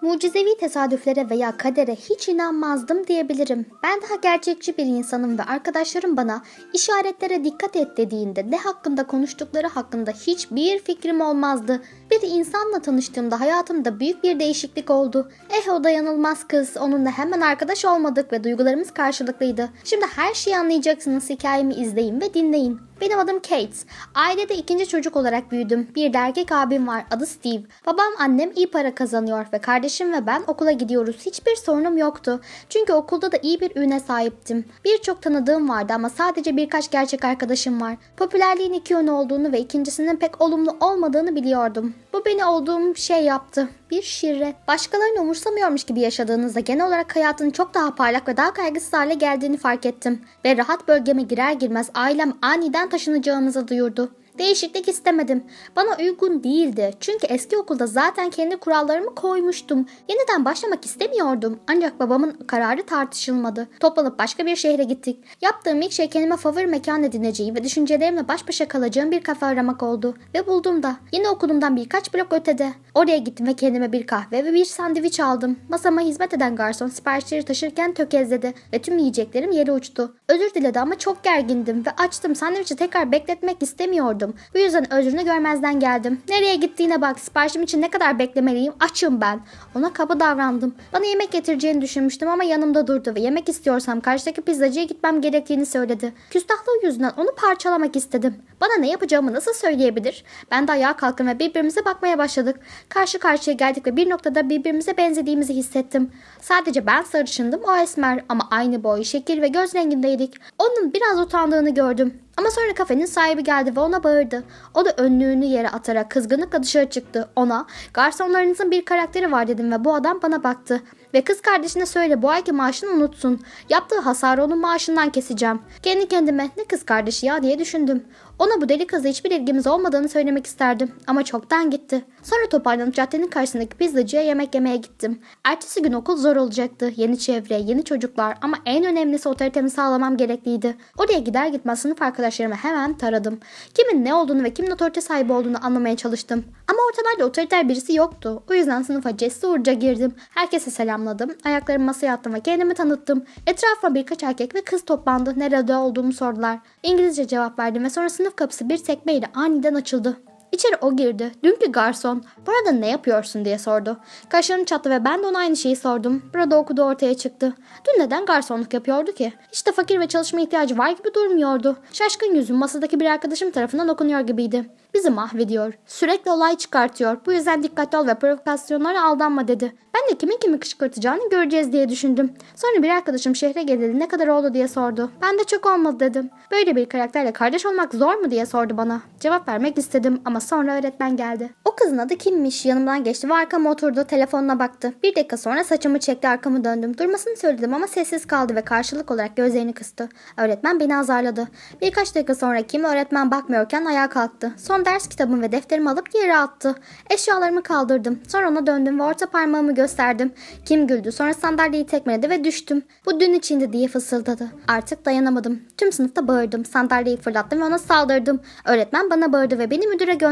Mucizevi tesadüflere veya kadere hiç inanmazdım diyebilirim. Ben daha gerçekçi bir insanım ve arkadaşlarım bana işaretlere dikkat et dediğinde ne hakkında konuştukları hakkında hiçbir fikrim olmazdı. Bir insanla tanıştığımda hayatımda büyük bir değişiklik oldu. Eh o dayanılmaz kız. Onunla hemen arkadaş olmadık ve duygularımız karşılıklıydı. Şimdi her şeyi anlayacaksınız. Hikayemi izleyin ve dinleyin. Benim adım Kate. Ailede ikinci çocuk olarak büyüdüm. Bir de erkek abim var. Adı Steve. Babam annem iyi para kazanıyor ve kardeşim ve ben okula gidiyoruz. Hiçbir sorunum yoktu. Çünkü okulda da iyi bir üne sahiptim. Birçok tanıdığım vardı ama sadece birkaç gerçek arkadaşım var. Popülerliğin iki yönü olduğunu ve ikincisinin pek olumlu olmadığını biliyordum. Bu beni olduğum şey yaptı. Bir şirre. Başkalarını umursamıyormuş gibi yaşadığınızda genel olarak hayatın çok daha parlak ve daha kaygısız hale geldiğini fark ettim. Ve rahat bölgeme girer girmez ailem aniden taşınacağımızı duyurdu. Değişiklik istemedim. Bana uygun değildi. Çünkü eski okulda zaten kendi kurallarımı koymuştum. Yeniden başlamak istemiyordum. Ancak babamın kararı tartışılmadı. Toplanıp başka bir şehre gittik. Yaptığım ilk şey kendime favori mekan edineceğim ve düşüncelerimle baş başa kalacağım bir kafe aramak oldu. Ve buldum da. Yine okulumdan birkaç blok ötede. Oraya gittim ve kendime bir kahve ve bir sandviç aldım. Masama hizmet eden garson siparişleri taşırken tökezledi ve tüm yiyeceklerim yere uçtu. Özür diledi ama çok gergindim ve açtım sandviçi tekrar bekletmek istemiyordum. Bu yüzden özrünü görmezden geldim. Nereye gittiğine bak siparişim için ne kadar beklemeliyim açım ben. Ona kaba davrandım. Bana yemek getireceğini düşünmüştüm ama yanımda durdu ve yemek istiyorsam karşıdaki pizzacıya gitmem gerektiğini söyledi. Küstahlığı yüzünden onu parçalamak istedim. Bana ne yapacağımı nasıl söyleyebilir? Ben de ayağa kalktım ve birbirimize bakmaya başladık. Karşı karşıya geldik ve bir noktada birbirimize benzediğimizi hissettim. Sadece ben sarışındım o esmer ama aynı boy, şekil ve göz rengindeydik. Onun biraz utandığını gördüm. Ama sonra kafenin sahibi geldi ve ona bağırdı. O da önlüğünü yere atarak kızgınlıkla dışarı çıktı. Ona garsonlarınızın bir karakteri var dedim ve bu adam bana baktı. Ve kız kardeşine söyle bu ayki maaşını unutsun. Yaptığı hasarı onun maaşından keseceğim. Kendi kendime ne kız kardeşi ya diye düşündüm. Ona bu deli kızla hiçbir ilgimiz olmadığını söylemek isterdim ama çoktan gitti. Sonra toparlanıp caddenin karşısındaki pizzacıya yemek yemeye gittim. Ertesi gün okul zor olacaktı. Yeni çevre, yeni çocuklar ama en önemlisi otoritemi sağlamam gerekliydi. Oraya gider gitmez sınıf arkadaşlarımı hemen taradım. Kimin ne olduğunu ve kimin otorite sahibi olduğunu anlamaya çalıştım. Ama ortalarda otoriter birisi yoktu. O yüzden sınıfa cesurca girdim. Herkese selamladım. Ayaklarımı masaya attım ve kendimi tanıttım. Etrafıma birkaç erkek ve kız toplandı. Nerede olduğumu sordular. İngilizce cevap verdim ve sonra sınıf kapısı bir tekmeyle aniden açıldı. İçeri o girdi. Dünkü garson burada ne yapıyorsun diye sordu. Kaşlarını çattı ve ben de ona aynı şeyi sordum. Burada okudu ortaya çıktı. Dün neden garsonluk yapıyordu ki? İşte fakir ve çalışma ihtiyacı var gibi durmuyordu. Şaşkın yüzüm masadaki bir arkadaşım tarafından okunuyor gibiydi. Bizi mahvediyor. Sürekli olay çıkartıyor. Bu yüzden dikkatli ol ve provokasyonlara aldanma dedi. Ben de kimin kimi kışkırtacağını göreceğiz diye düşündüm. Sonra bir arkadaşım şehre geleli ne kadar oldu diye sordu. Ben de çok olmadı dedim. Böyle bir karakterle kardeş olmak zor mu diye sordu bana. Cevap vermek istedim ama sonra öğretmen geldi. O kızın adı kimmiş yanımdan geçti ve arkama oturdu telefonuna baktı. Bir dakika sonra saçımı çekti arkamı döndüm. Durmasını söyledim ama sessiz kaldı ve karşılık olarak gözlerini kıstı. Öğretmen beni azarladı. Birkaç dakika sonra kim öğretmen bakmıyorken ayağa kalktı. Son ders kitabımı ve defterimi alıp yere attı. Eşyalarımı kaldırdım. Sonra ona döndüm ve orta parmağımı gösterdim. Kim güldü sonra sandalyeyi tekmeledi ve düştüm. Bu dün içinde diye fısıldadı. Artık dayanamadım. Tüm sınıfta bağırdım. Sandalyeyi fırlattım ve ona saldırdım. Öğretmen bana bağırdı ve beni müdüre gönderdi.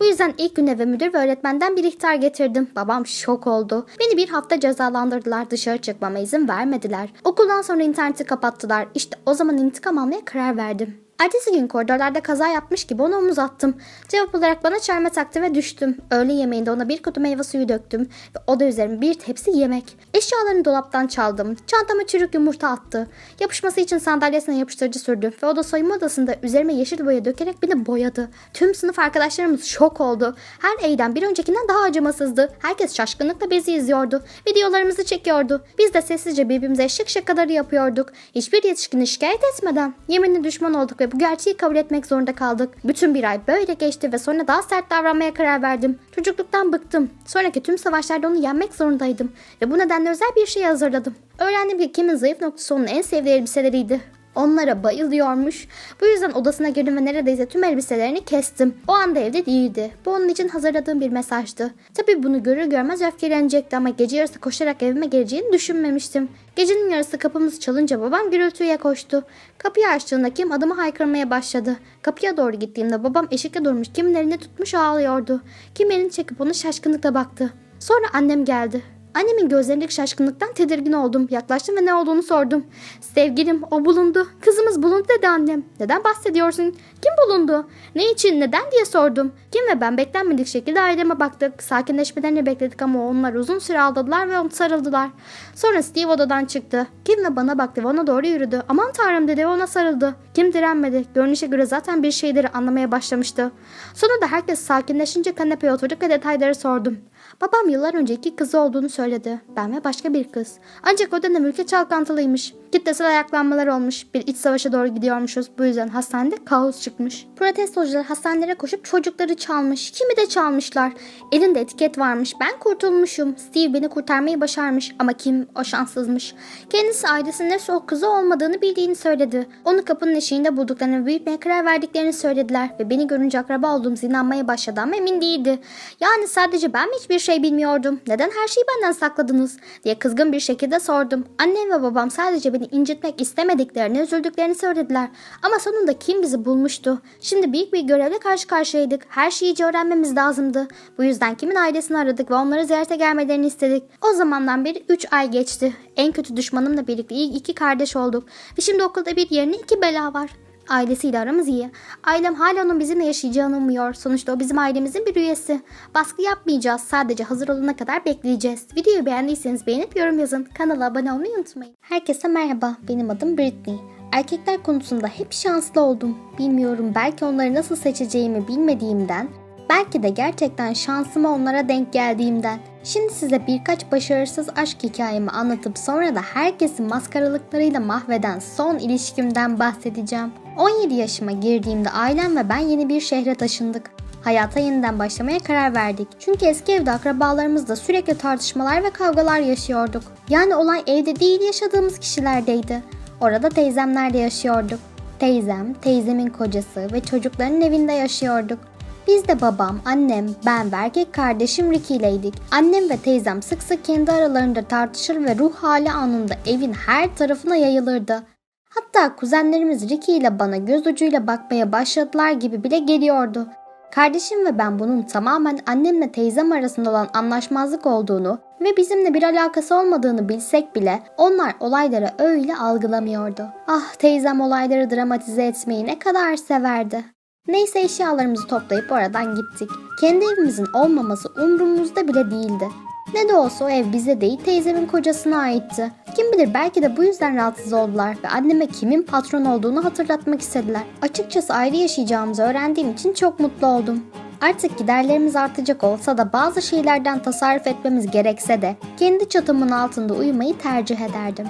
Bu yüzden ilk gün eve müdür ve öğretmenden bir ihtar getirdim. Babam şok oldu. Beni bir hafta cezalandırdılar. Dışarı çıkmama izin vermediler. Okuldan sonra interneti kapattılar. İşte o zaman intikam almaya karar verdim. Ertesi gün koridorlarda kaza yapmış gibi ona omuz attım. Cevap olarak bana çelme taktı ve düştüm. Öğle yemeğinde ona bir kutu meyve suyu döktüm ve o da üzerine bir tepsi yemek. Eşyalarını dolaptan çaldım. Çantama çürük yumurta attı. Yapışması için sandalyesine yapıştırıcı sürdü ve o da soyunma odasında üzerime yeşil boya dökerek beni boyadı. Tüm sınıf arkadaşlarımız şok oldu. Her eylem bir öncekinden daha acımasızdı. Herkes şaşkınlıkla bizi izliyordu. Videolarımızı çekiyordu. Biz de sessizce birbirimize eşek şakaları yapıyorduk. Hiçbir yetişkini şikayet etmeden. Yeminli düşman olduk ve bu gerçeği kabul etmek zorunda kaldık. Bütün bir ay böyle geçti ve sonra daha sert davranmaya karar verdim. Çocukluktan bıktım. Sonraki tüm savaşlarda onu yenmek zorundaydım. Ve bu nedenle özel bir şey hazırladım. Öğrendim ki kimin zayıf noktası onun en sevdiği elbiseleriydi. Onlara bayılıyormuş. Bu yüzden odasına girdim ve neredeyse tüm elbiselerini kestim. O anda evde değildi. Bu onun için hazırladığım bir mesajdı. Tabii bunu görür görmez öfkelenecekti ama gece yarısı koşarak evime geleceğini düşünmemiştim. Gecenin yarısı kapımız çalınca babam gürültüye koştu. Kapıyı açtığında kim adımı haykırmaya başladı. Kapıya doğru gittiğimde babam eşikte durmuş kimin elini tutmuş ağlıyordu. Kim elini çekip ona şaşkınlıkla baktı. Sonra annem geldi. Annemin gözlerindeki şaşkınlıktan tedirgin oldum. Yaklaştım ve ne olduğunu sordum. Sevgilim o bulundu. Kızımız bulundu dedi annem. Neden bahsediyorsun? Kim bulundu? Ne için neden diye sordum. Kim ve ben beklenmedik şekilde aileme baktık. Sakinleşmelerini bekledik ama onlar uzun süre aldadılar ve onu sarıldılar. Sonra Steve odadan çıktı. Kim ve bana baktı ve ona doğru yürüdü. Aman tanrım dedi ve ona sarıldı. Kim direnmedi. Görünüşe göre zaten bir şeyleri anlamaya başlamıştı. Sonunda herkes sakinleşince kanepeye oturduk ve detayları sordum. Babam yıllar önce iki kızı olduğunu söyledi. Ben ve başka bir kız. Ancak o dönem ülke çalkantılıymış. Kitlesel ayaklanmalar olmuş. Bir iç savaşa doğru gidiyormuşuz. Bu yüzden hastanede kaos çıkmış. Protestocular hastanelere koşup çocukları çalmış. Kimi de çalmışlar. Elinde etiket varmış. Ben kurtulmuşum. Steve beni kurtarmayı başarmış. Ama kim o şanssızmış. Kendisi ailesinin o kızı olmadığını bildiğini söyledi. Onu kapının eşiğinde bulduklarını büyütmeye karar verdiklerini söylediler. Ve beni görünce akraba olduğumuza inanmaya başladı ama emin değildi. Yani sadece ben mi hiçbir şey bilmiyordum? Neden her şeyi benden sakladınız? diye kızgın bir şekilde sordum. Annem ve babam sadece beni incitmek istemediklerini, üzüldüklerini söylediler. Ama sonunda kim bizi bulmuştu? Şimdi büyük bir görevle karşı karşıyaydık. Her şeyi iyice öğrenmemiz lazımdı. Bu yüzden kimin ailesini aradık ve onları ziyarete gelmelerini istedik. O zamandan beri 3 ay geçti. En kötü düşmanımla birlikte ilk iki kardeş olduk. Ve şimdi okulda bir yerine iki bela var. Ailesiyle aramız iyi. Ailem hala onun bizimle yaşayacağını umuyor. Sonuçta o bizim ailemizin bir üyesi. Baskı yapmayacağız. Sadece hazır olana kadar bekleyeceğiz. Videoyu beğendiyseniz beğenip yorum yazın. Kanala abone olmayı unutmayın. Herkese merhaba. Benim adım Britney. Erkekler konusunda hep şanslı oldum. Bilmiyorum belki onları nasıl seçeceğimi bilmediğimden, belki de gerçekten şansıma onlara denk geldiğimden. Şimdi size birkaç başarısız aşk hikayemi anlatıp sonra da herkesi maskaralıklarıyla mahveden son ilişkimden bahsedeceğim. 17 yaşıma girdiğimde ailem ve ben yeni bir şehre taşındık. Hayata yeniden başlamaya karar verdik. Çünkü eski evde akrabalarımızla sürekli tartışmalar ve kavgalar yaşıyorduk. Yani olay evde değil yaşadığımız kişilerdeydi. Orada teyzemlerle yaşıyorduk. Teyzem, teyzemin kocası ve çocukların evinde yaşıyorduk. Biz de babam, annem, ben ve erkek kardeşim Ricky ileydik. Annem ve teyzem sık sık kendi aralarında tartışır ve ruh hali anında evin her tarafına yayılırdı. Hatta kuzenlerimiz Ricky ile bana göz ucuyla bakmaya başladılar gibi bile geliyordu. Kardeşim ve ben bunun tamamen annemle teyzem arasında olan anlaşmazlık olduğunu ve bizimle bir alakası olmadığını bilsek bile onlar olayları öyle algılamıyordu. Ah teyzem olayları dramatize etmeyi ne kadar severdi. Neyse eşyalarımızı toplayıp oradan gittik. Kendi evimizin olmaması umrumuzda bile değildi. Ne de olsa o ev bize değil teyzemin kocasına aitti. Kim bilir belki de bu yüzden rahatsız oldular ve anneme kimin patron olduğunu hatırlatmak istediler. Açıkçası ayrı yaşayacağımızı öğrendiğim için çok mutlu oldum. Artık giderlerimiz artacak olsa da bazı şeylerden tasarruf etmemiz gerekse de kendi çatımın altında uyumayı tercih ederdim.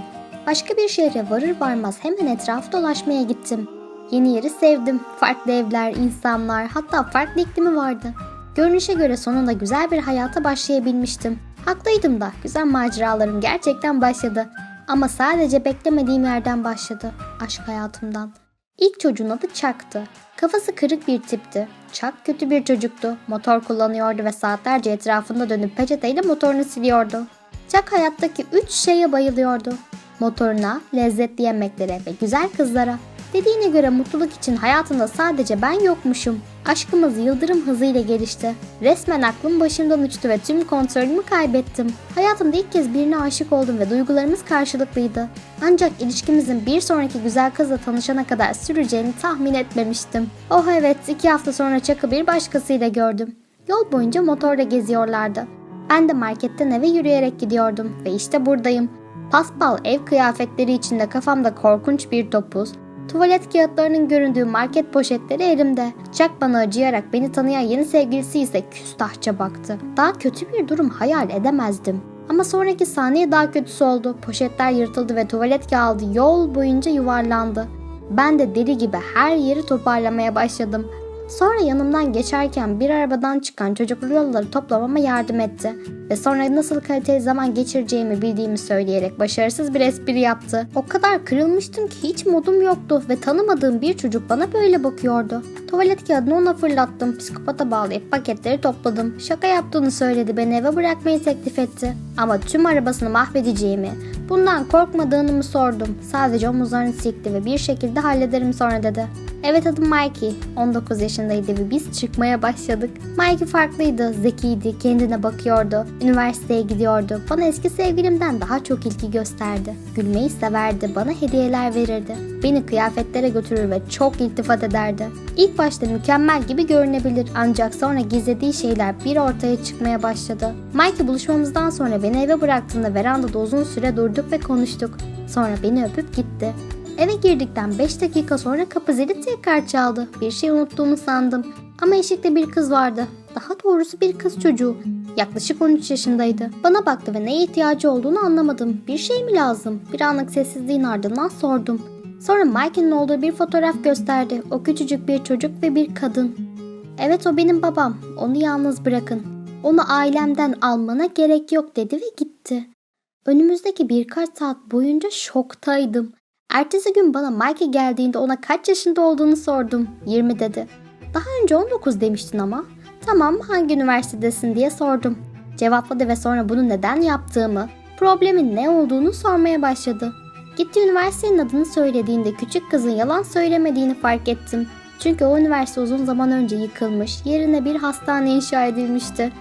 Başka bir şehre varır varmaz hemen etrafı dolaşmaya gittim. Yeni yeri sevdim. Farklı evler, insanlar, hatta farklı iklimi vardı. Görünüşe göre sonunda güzel bir hayata başlayabilmiştim. Haklıydım da güzel maceralarım gerçekten başladı. Ama sadece beklemediğim yerden başladı. Aşk hayatımdan. İlk çocuğun adı Chuck'tı. Kafası kırık bir tipti. Chuck kötü bir çocuktu. Motor kullanıyordu ve saatlerce etrafında dönüp peçeteyle motorunu siliyordu. Chuck hayattaki üç şeye bayılıyordu. Motoruna, lezzetli yemeklere ve güzel kızlara. Dediğine göre mutluluk için hayatında sadece ben yokmuşum. Aşkımız yıldırım hızıyla gelişti. Resmen aklım başımdan uçtu ve tüm kontrolümü kaybettim. Hayatımda ilk kez birine aşık oldum ve duygularımız karşılıklıydı. Ancak ilişkimizin bir sonraki güzel kızla tanışana kadar süreceğini tahmin etmemiştim. Oh evet iki hafta sonra Chuck'ı bir başkasıyla gördüm. Yol boyunca motorla geziyorlardı. Ben de marketten eve yürüyerek gidiyordum ve işte buradayım. Paspal ev kıyafetleri içinde kafamda korkunç bir topuz, Tuvalet kağıtlarının göründüğü market poşetleri elimde. Jack bana acıyarak beni tanıyan yeni sevgilisi ise küstahça baktı. Daha kötü bir durum hayal edemezdim. Ama sonraki saniye daha kötüsü oldu. Poşetler yırtıldı ve tuvalet kağıdı yol boyunca yuvarlandı. Ben de deli gibi her yeri toparlamaya başladım. Sonra yanımdan geçerken bir arabadan çıkan çocuk yolları toplamama yardım etti ve sonra nasıl kaliteli zaman geçireceğimi bildiğimi söyleyerek başarısız bir espri yaptı. O kadar kırılmıştım ki hiç modum yoktu ve tanımadığım bir çocuk bana böyle bakıyordu. Tuvalet kağıdını ona fırlattım. Psikopata bağlayıp paketleri topladım. Şaka yaptığını söyledi beni eve bırakmayı teklif etti. Ama tüm arabasını mahvedeceğimi, bundan korkmadığını mı sordum. Sadece omuzlarını silkti ve bir şekilde hallederim sonra dedi. Evet adım Mikey. 19 yaşındaydı ve biz çıkmaya başladık. Mikey farklıydı, zekiydi, kendine bakıyordu. Üniversiteye gidiyordu. Bana eski sevgilimden daha çok ilgi gösterdi. Gülmeyi severdi, bana hediyeler verirdi. Beni kıyafetlere götürür ve çok iltifat ederdi. İlk başta mükemmel gibi görünebilir ancak sonra gizlediği şeyler bir ortaya çıkmaya başladı. Mikey buluşmamızdan sonra beni eve bıraktığında verandada uzun süre durduk ve konuştuk. Sonra beni öpüp gitti. Eve girdikten 5 dakika sonra kapı zili tekrar çaldı. Bir şey unuttuğumu sandım. Ama eşikte bir kız vardı. Daha doğrusu bir kız çocuğu. Yaklaşık 13 yaşındaydı. Bana baktı ve neye ihtiyacı olduğunu anlamadım. Bir şey mi lazım? Bir anlık sessizliğin ardından sordum. Sonra Mike'in olduğu bir fotoğraf gösterdi. O küçücük bir çocuk ve bir kadın. Evet o benim babam. Onu yalnız bırakın. Onu ailemden almana gerek yok dedi ve gitti. Önümüzdeki birkaç saat boyunca şoktaydım. Ertesi gün bana Mike geldiğinde ona kaç yaşında olduğunu sordum. 20 dedi. Daha önce 19 demiştin ama. Tamam hangi üniversitedesin diye sordum. Cevapladı ve sonra bunu neden yaptığımı, problemin ne olduğunu sormaya başladı. Gitti üniversitenin adını söylediğinde küçük kızın yalan söylemediğini fark ettim. Çünkü o üniversite uzun zaman önce yıkılmış, yerine bir hastane inşa edilmişti.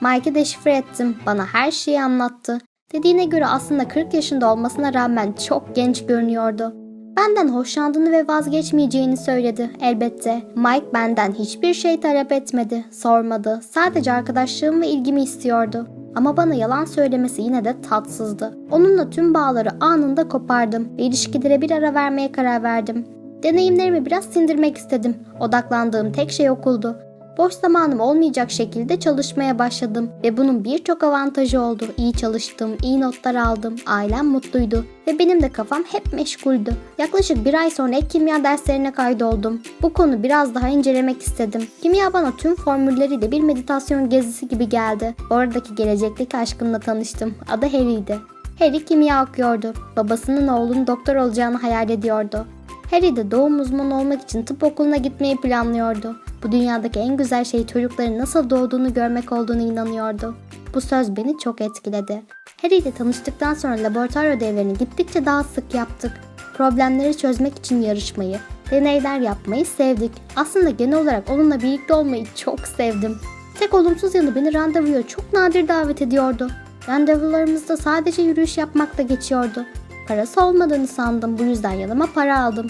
Mike'i deşifre ettim, bana her şeyi anlattı. Dediğine göre aslında 40 yaşında olmasına rağmen çok genç görünüyordu. Benden hoşlandığını ve vazgeçmeyeceğini söyledi elbette. Mike benden hiçbir şey talep etmedi, sormadı. Sadece arkadaşlığım ve ilgimi istiyordu. Ama bana yalan söylemesi yine de tatsızdı. Onunla tüm bağları anında kopardım ve ilişkilere bir ara vermeye karar verdim. Deneyimlerimi biraz sindirmek istedim. Odaklandığım tek şey okuldu. Boş zamanım olmayacak şekilde çalışmaya başladım ve bunun birçok avantajı oldu. İyi çalıştım, iyi notlar aldım, ailem mutluydu ve benim de kafam hep meşguldü. Yaklaşık bir ay sonra ek kimya derslerine kaydoldum. Bu konu biraz daha incelemek istedim. Kimya bana tüm formülleriyle bir meditasyon gezisi gibi geldi. Oradaki gelecekteki aşkımla tanıştım. Adı Harry'di. Harry kimya okuyordu. Babasının oğlunun doktor olacağını hayal ediyordu. Harry de doğum uzmanı olmak için tıp okuluna gitmeyi planlıyordu. Bu dünyadaki en güzel şey çocukların nasıl doğduğunu görmek olduğunu inanıyordu. Bu söz beni çok etkiledi. Harry ile tanıştıktan sonra laboratuvar ödevlerini gittikçe daha sık yaptık. Problemleri çözmek için yarışmayı, deneyler yapmayı sevdik. Aslında genel olarak onunla birlikte olmayı çok sevdim. Tek olumsuz yanı beni randevuya çok nadir davet ediyordu. Randevularımızda sadece yürüyüş yapmakta geçiyordu. Parası olmadığını sandım bu yüzden yanıma para aldım.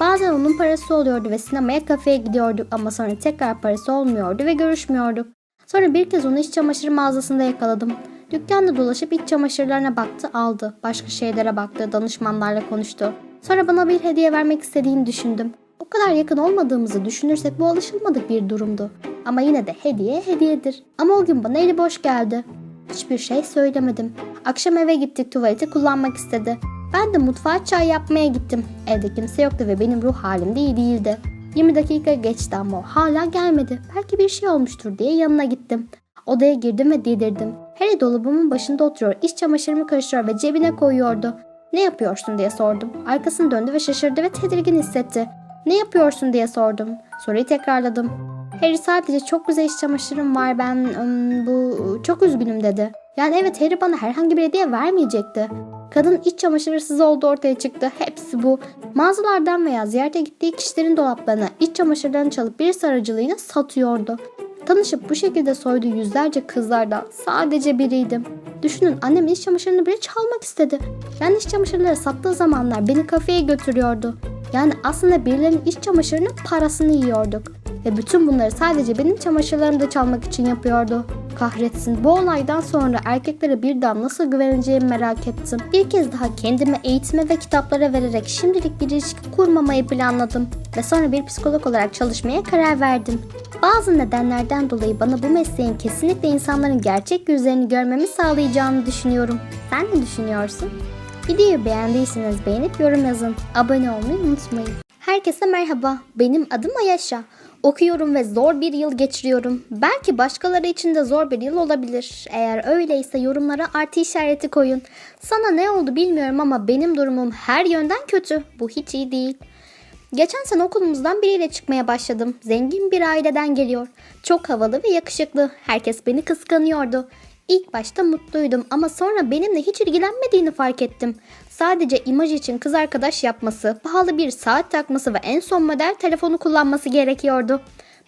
Bazen onun parası oluyordu ve sinemaya kafeye gidiyorduk ama sonra tekrar parası olmuyordu ve görüşmüyorduk. Sonra bir kez onu iç çamaşır mağazasında yakaladım. Dükkanda dolaşıp iç çamaşırlarına baktı, aldı. Başka şeylere baktı, danışmanlarla konuştu. Sonra bana bir hediye vermek istediğini düşündüm. O kadar yakın olmadığımızı düşünürsek bu alışılmadık bir durumdu. Ama yine de hediye hediyedir. Ama o gün bana eli boş geldi. Hiçbir şey söylemedim. Akşam eve gittik tuvaleti kullanmak istedi. Ben de mutfağa çay yapmaya gittim. Evde kimse yoktu ve benim ruh halim de iyi değildi. 20 dakika geçti ama o hala gelmedi. Belki bir şey olmuştur diye yanına gittim. Odaya girdim ve dedirdim. Harry dolabımın başında oturuyor, iç çamaşırımı karıştırıyor ve cebine koyuyordu. Ne yapıyorsun diye sordum. Arkasını döndü ve şaşırdı ve tedirgin hissetti. Ne yapıyorsun diye sordum. Soruyu tekrarladım. Harry sadece çok güzel iç çamaşırım var ben ım, bu çok üzgünüm dedi. Yani evet Harry bana herhangi bir hediye vermeyecekti. Kadın iç çamaşır hırsızı olduğu ortaya çıktı. Hepsi bu. Mağazalardan veya ziyarete gittiği kişilerin dolaplarına iç çamaşırlarını çalıp bir sarıcılığıyla satıyordu. Tanışıp bu şekilde soyduğu yüzlerce kızlardan sadece biriydim. Düşünün annem iç çamaşırını bile çalmak istedi. Ben iç çamaşırları sattığı zamanlar beni kafeye götürüyordu. Yani aslında birilerinin iç çamaşırının parasını yiyorduk. Ve bütün bunları sadece benim çamaşırlarımı da çalmak için yapıyordu. Kahretsin bu olaydan sonra erkeklere birden nasıl güveneceğimi merak ettim. Bir kez daha kendimi eğitime ve kitaplara vererek şimdilik bir ilişki kurmamayı planladım. Ve sonra bir psikolog olarak çalışmaya karar verdim. Bazı nedenlerden dolayı bana bu mesleğin kesinlikle insanların gerçek yüzlerini görmemi sağlayacağını düşünüyorum. Sen ne düşünüyorsun? Videoyu beğendiyseniz beğenip yorum yazın. Abone olmayı unutmayın. Herkese merhaba. Benim adım Ayaşa. Okuyorum ve zor bir yıl geçiriyorum. Belki başkaları için de zor bir yıl olabilir. Eğer öyleyse yorumlara artı işareti koyun. Sana ne oldu bilmiyorum ama benim durumum her yönden kötü. Bu hiç iyi değil. Geçen sene okulumuzdan biriyle çıkmaya başladım. Zengin bir aileden geliyor. Çok havalı ve yakışıklı. Herkes beni kıskanıyordu. İlk başta mutluydum ama sonra benimle hiç ilgilenmediğini fark ettim. Sadece imaj için kız arkadaş yapması, pahalı bir saat takması ve en son model telefonu kullanması gerekiyordu.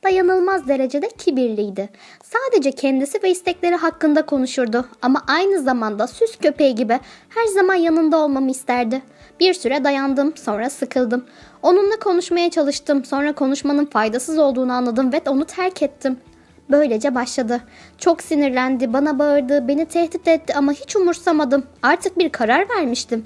Dayanılmaz derecede kibirliydi. Sadece kendisi ve istekleri hakkında konuşurdu ama aynı zamanda süs köpeği gibi her zaman yanında olmamı isterdi. Bir süre dayandım, sonra sıkıldım. Onunla konuşmaya çalıştım, sonra konuşmanın faydasız olduğunu anladım ve onu terk ettim. Böylece başladı. Çok sinirlendi, bana bağırdı, beni tehdit etti ama hiç umursamadım. Artık bir karar vermiştim.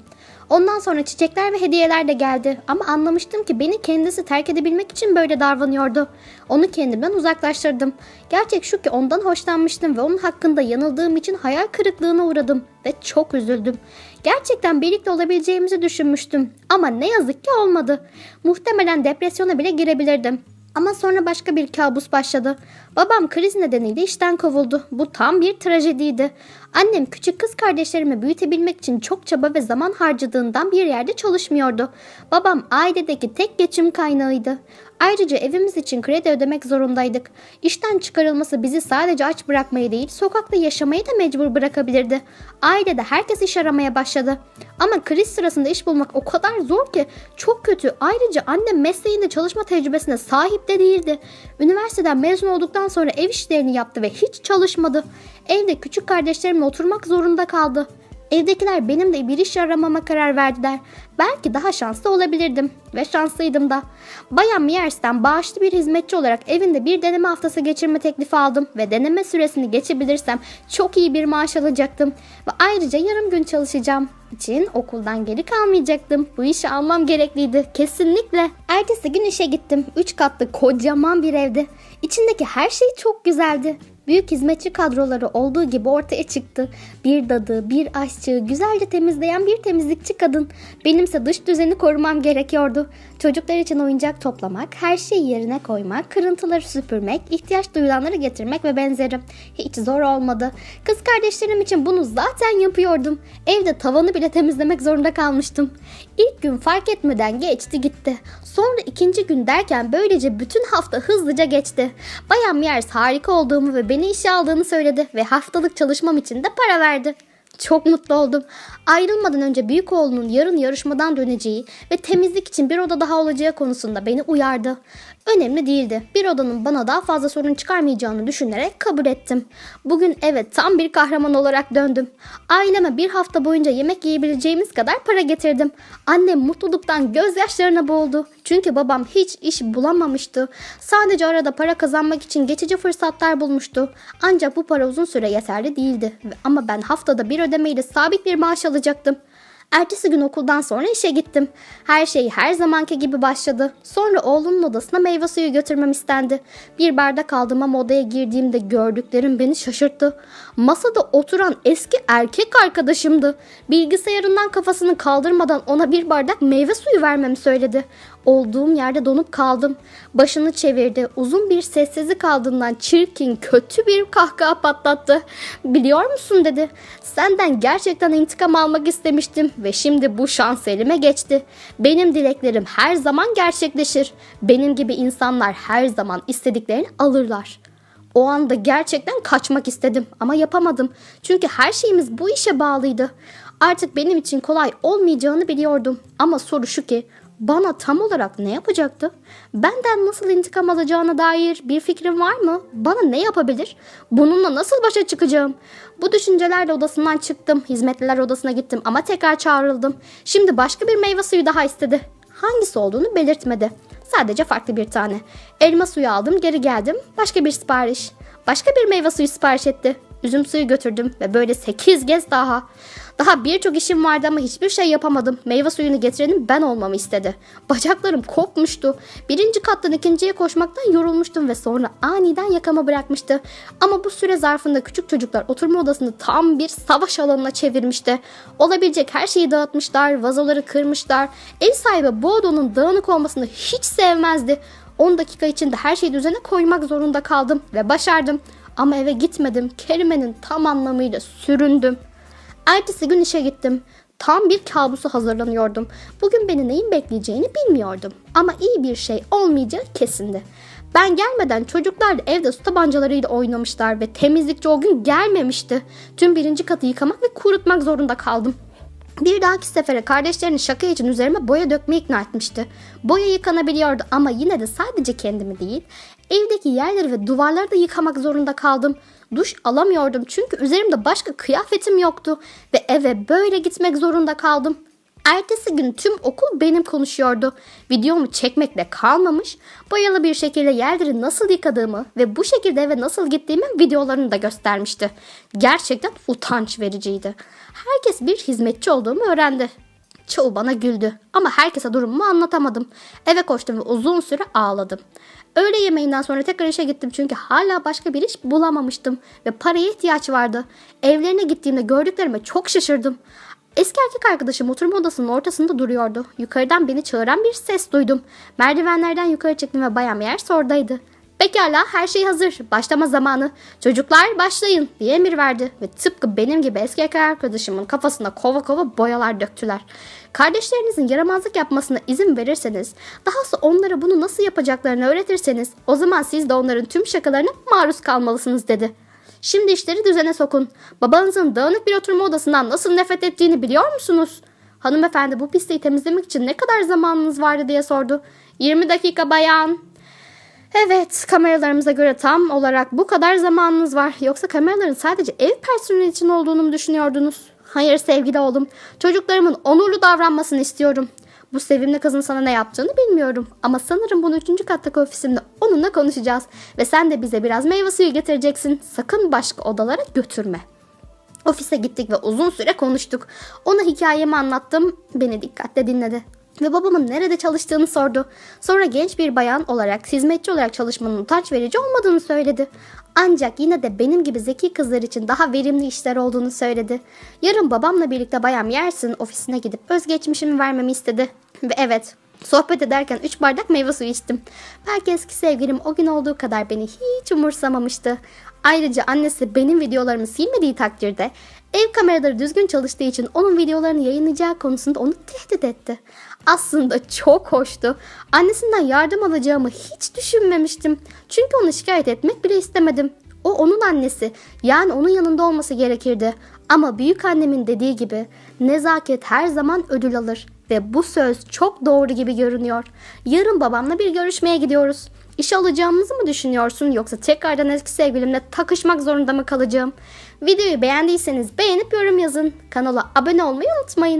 Ondan sonra çiçekler ve hediyeler de geldi ama anlamıştım ki beni kendisi terk edebilmek için böyle davranıyordu. Onu kendimden uzaklaştırdım. Gerçek şu ki ondan hoşlanmıştım ve onun hakkında yanıldığım için hayal kırıklığına uğradım ve çok üzüldüm. Gerçekten birlikte olabileceğimizi düşünmüştüm ama ne yazık ki olmadı. Muhtemelen depresyona bile girebilirdim. Ama sonra başka bir kabus başladı. Babam kriz nedeniyle işten kovuldu. Bu tam bir trajediydi. Annem küçük kız kardeşlerimi büyütebilmek için çok çaba ve zaman harcadığından bir yerde çalışmıyordu. Babam ailedeki tek geçim kaynağıydı. Ayrıca evimiz için kredi ödemek zorundaydık. İşten çıkarılması bizi sadece aç bırakmayı değil, sokakta yaşamayı da mecbur bırakabilirdi. Ailede herkes iş aramaya başladı. Ama kriz sırasında iş bulmak o kadar zor ki çok kötü. Ayrıca annem mesleğinde çalışma tecrübesine sahip de değildi. Üniversiteden mezun olduktan sonra ev işlerini yaptı ve hiç çalışmadı. Evde küçük kardeşlerimle oturmak zorunda kaldı. Evdekiler benim de bir iş aramama karar verdiler. Belki daha şanslı olabilirdim ve şanslıydım da. Bayan Miers'ten bağışlı bir hizmetçi olarak evinde bir deneme haftası geçirme teklifi aldım ve deneme süresini geçebilirsem çok iyi bir maaş alacaktım ve ayrıca yarım gün çalışacağım için okuldan geri kalmayacaktım. Bu işi almam gerekliydi. Kesinlikle. Ertesi gün işe gittim. Üç katlı kocaman bir evde. İçindeki her şey çok güzeldi. Büyük hizmetçi kadroları olduğu gibi ortaya çıktı. Bir dadı, bir aşçı, güzelce temizleyen bir temizlikçi kadın. Benimse dış düzeni korumam gerekiyordu. Çocuklar için oyuncak toplamak, her şeyi yerine koymak, kırıntıları süpürmek, ihtiyaç duyulanları getirmek ve benzeri. Hiç zor olmadı. Kız kardeşlerim için bunu zaten yapıyordum. Evde tavanı bile temizlemek zorunda kalmıştım. İlk gün fark etmeden geçti gitti. Sonra ikinci gün derken böylece bütün hafta hızlıca geçti. Bayan Miers harika olduğumu ve beni işe aldığını söyledi ve haftalık çalışmam için de para verdi. Çok mutlu oldum. Ayrılmadan önce büyük oğlunun yarın yarışmadan döneceği ve temizlik için bir oda daha olacağı konusunda beni uyardı. Önemli değildi. Bir odanın bana daha fazla sorun çıkarmayacağını düşünerek kabul ettim. Bugün evet tam bir kahraman olarak döndüm. Aileme bir hafta boyunca yemek yiyebileceğimiz kadar para getirdim. Annem mutluluktan gözyaşlarına boğuldu. Çünkü babam hiç iş bulamamıştı. Sadece arada para kazanmak için geçici fırsatlar bulmuştu. Ancak bu para uzun süre yeterli değildi. Ama ben haftada bir ödemeyle sabit bir maaş alacaktım. Ertesi gün okuldan sonra işe gittim. Her şey her zamanki gibi başladı. Sonra oğlunun odasına meyve suyu götürmem istendi. Bir bardak aldım ama odaya girdiğimde gördüklerim beni şaşırttı. Masada oturan eski erkek arkadaşımdı. Bilgisayarından kafasını kaldırmadan ona bir bardak meyve suyu vermemi söyledi. Olduğum yerde donup kaldım. Başını çevirdi. Uzun bir sessizlik ardından çirkin, kötü bir kahkaha patlattı. Biliyor musun dedi. Senden gerçekten intikam almak istemiştim ve şimdi bu şans elime geçti. Benim dileklerim her zaman gerçekleşir. Benim gibi insanlar her zaman istediklerini alırlar. O anda gerçekten kaçmak istedim ama yapamadım. Çünkü her şeyimiz bu işe bağlıydı. Artık benim için kolay olmayacağını biliyordum. Ama soru şu ki bana tam olarak ne yapacaktı? Benden nasıl intikam alacağına dair bir fikrim var mı? Bana ne yapabilir? Bununla nasıl başa çıkacağım? Bu düşüncelerle odasından çıktım. Hizmetliler odasına gittim ama tekrar çağrıldım. Şimdi başka bir meyve suyu daha istedi. Hangisi olduğunu belirtmedi. Sadece farklı bir tane. Elma suyu aldım, geri geldim. Başka bir sipariş. Başka bir meyve suyu sipariş etti. Üzüm suyu götürdüm ve böyle 8 kez daha. Daha birçok işim vardı ama hiçbir şey yapamadım. Meyve suyunu getirenin ben olmamı istedi. Bacaklarım kopmuştu. Birinci kattan ikinciye koşmaktan yorulmuştum ve sonra aniden yakama bırakmıştı. Ama bu süre zarfında küçük çocuklar oturma odasını tam bir savaş alanına çevirmişti. Olabilecek her şeyi dağıtmışlar, vazoları kırmışlar. Ev sahibi bu odanın dağınık olmasını hiç sevmezdi. 10 dakika içinde her şeyi düzene koymak zorunda kaldım ve başardım. Ama eve gitmedim. Kelimenin tam anlamıyla süründüm. Ertesi gün işe gittim. Tam bir kabusu hazırlanıyordum. Bugün beni neyin bekleyeceğini bilmiyordum. Ama iyi bir şey olmayacağı kesindi. Ben gelmeden çocuklar da evde su tabancalarıyla oynamışlar ve temizlikçi o gün gelmemişti. Tüm birinci katı yıkamak ve kurutmak zorunda kaldım. Bir dahaki sefere kardeşlerini şaka için üzerime boya dökmeyi ikna etmişti. Boya yıkanabiliyordu ama yine de sadece kendimi değil, evdeki yerleri ve duvarları da yıkamak zorunda kaldım. Duş alamıyordum çünkü üzerimde başka kıyafetim yoktu ve eve böyle gitmek zorunda kaldım. Ertesi gün tüm okul benim konuşuyordu. Videomu çekmekle kalmamış, boyalı bir şekilde yerleri nasıl yıkadığımı ve bu şekilde eve nasıl gittiğimin videolarını da göstermişti. Gerçekten utanç vericiydi. Herkes bir hizmetçi olduğumu öğrendi. Çoğu bana güldü ama herkese durumumu anlatamadım. Eve koştum ve uzun süre ağladım. Öğle yemeğinden sonra tekrar işe gittim çünkü hala başka bir iş bulamamıştım ve paraya ihtiyaç vardı. Evlerine gittiğimde gördüklerime çok şaşırdım. Eski erkek arkadaşım oturma odasının ortasında duruyordu. Yukarıdan beni çağıran bir ses duydum. Merdivenlerden yukarı çıktım ve bayan Meğers oradaydı. Pekala her şey hazır. Başlama zamanı. Çocuklar başlayın diye emir verdi. Ve tıpkı benim gibi eski erkek arkadaşımın kafasına kova kova boyalar döktüler. Kardeşlerinizin yaramazlık yapmasına izin verirseniz, dahası onlara bunu nasıl yapacaklarını öğretirseniz, o zaman siz de onların tüm şakalarına maruz kalmalısınız dedi. Şimdi işleri düzene sokun. Babanızın dağınık bir oturma odasından nasıl nefret ettiğini biliyor musunuz? Hanımefendi bu pisliği temizlemek için ne kadar zamanınız vardı diye sordu. 20 dakika bayan. Evet, kameralarımıza göre tam olarak bu kadar zamanınız var. Yoksa kameraların sadece ev personeli için olduğunu mu düşünüyordunuz? Hayır sevgili oğlum. Çocuklarımın onurlu davranmasını istiyorum. Bu sevimli kızın sana ne yaptığını bilmiyorum. Ama sanırım bunu üçüncü kattaki ofisimde onunla konuşacağız. Ve sen de bize biraz meyve suyu getireceksin. Sakın başka odalara götürme. Ofise gittik ve uzun süre konuştuk. Ona hikayemi anlattım. Beni dikkatle dinledi. Ve babamın nerede çalıştığını sordu. Sonra genç bir bayan olarak, hizmetçi olarak çalışmanın utanç verici olmadığını söyledi. Ancak yine de benim gibi zeki kızlar için daha verimli işler olduğunu söyledi. Yarın babamla birlikte Bayan Yersin ofisine gidip özgeçmişimi vermemi istedi. Ve evet, sohbet ederken 3 bardak meyve suyu içtim. Belki eski sevgilim o gün olduğu kadar beni hiç umursamamıştı. Ayrıca annesi benim videolarımı silmediği takdirde ev kameraları düzgün çalıştığı için onun videolarını yayınlayacağı konusunda onu tehdit etti. Aslında çok hoştu. Annesinden yardım alacağımı hiç düşünmemiştim. Çünkü onu şikayet etmek bile istemedim. O onun annesi. Yani onun yanında olması gerekirdi. Ama büyük annemin dediği gibi nezaket her zaman ödül alır ve bu söz çok doğru gibi görünüyor. Yarın babamla bir görüşmeye gidiyoruz. İş alacağımızı mı düşünüyorsun yoksa tekrardan eski sevgilimle takışmak zorunda mı kalacağım? Videoyu beğendiyseniz beğenip yorum yazın. Kanala abone olmayı unutmayın.